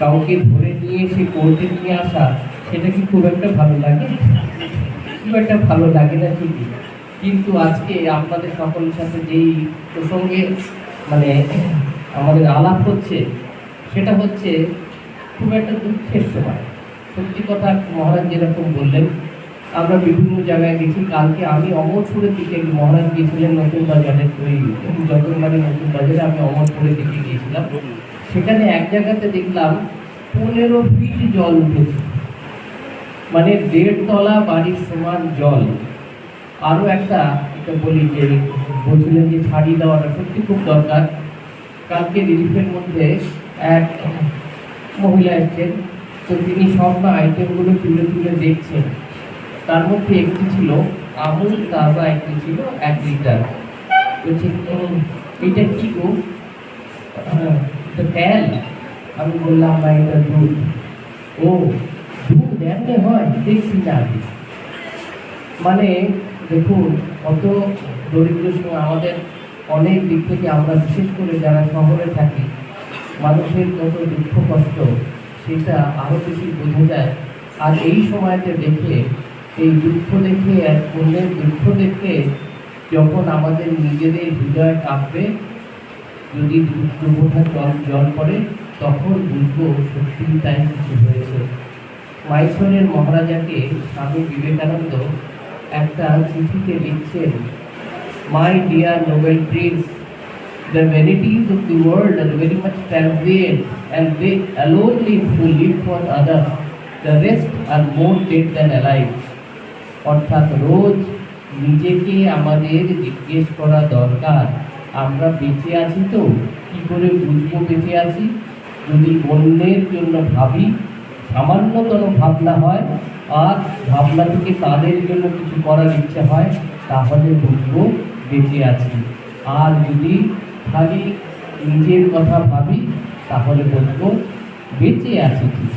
কাউকে ধরে নিয়ে সে কোর্টে নিয়ে আসা, সেটা কি খুব একটা ভালো লাগে? খুব একটা ভালো লাগে না ঠিকই। কিন্তু আজকে আপনাদের সকলের সাথে যেই প্রসঙ্গে মানে আমাদের আলাপ হচ্ছে, সেটা হচ্ছে খুব একটা দুঃখের সময়। সত্যি কথা মহারাজ যেরকম বললেন, আমরা বিভিন্ন জায়গায় গেছি, কালকে আমি অমরপুরের দিকে মহারাজ গিয়েছিলেন নতুন বাজারে, ওই যতনবাড়ি নতুন বাজারে আমি অমরপুরের দিকে গিয়েছিলাম। সেখানে এক জায়গাতে দেখলাম পনেরো ফিট জল উঠেছে। মানে দেড় তলা বাড়ির সমান জল। আরও একটা, এটা বলি যে বলছিলেন যে ছাড়িয়ে দেওয়াটা সত্যি খুব দরকার। কালকে রিলিফের মধ্যে এক মহিলা এসছেন, তো তিনি সব না আইটেমগুলো তুলে তুলে দেখছেন। তার মধ্যে একটি ছিল আমুল তাজা, একটি ছিল এক লিটার বলছি এটা কি গো? "হ্যাঁ, এটা তেল আমি বললাম না এটা দুধ ও দুধ এমনি হয় দেখছি না মানে দেখুন কত দরিদ্র সময় আমাদের অনেক দিক থেকে আমরা বিশেষ করে যারা শহরে থাকি মানুষের কত দুঃখ কষ্ট সেটা আরও বেশি বোঝা যায়। আর এই সময়তে দেখে এই দুঃখ দেখে এক অন্যের দুঃখ দেখে যখন আমাদের নিজেদের হৃদয় কাঁপবে যদি দুর্গটা জল জল পড়ে তখন বুঝব সত্যি তাই কিছু হয়েছে মাইসোরের মহারাজাকে স্বামী বিবেকানন্দ একটা চিঠিতে লিখছেন my dear noble prince The vanities of the world are very much transient and they alone live who live for others. The rest are more dead than alive. অর্থাৎ রোজ নিজেকে আমাদের জিজ্ঞেস করা দরকার আমরা বেঁচে আছি তো, কি করে বুঝব বেঁচে আছি? যদি অন্যের জন্য ভাবি, সামান্যতম ভাবনা হয়, আর ভাবনা থেকে তাদের জন্য কিছু করার ইচ্ছে হয়, তাহলে বুঝব বেঁচে আছি। আর যদি খালি নিজের কথা ভাবি, তাহলে বলব বেঁচে আছি ঠিকই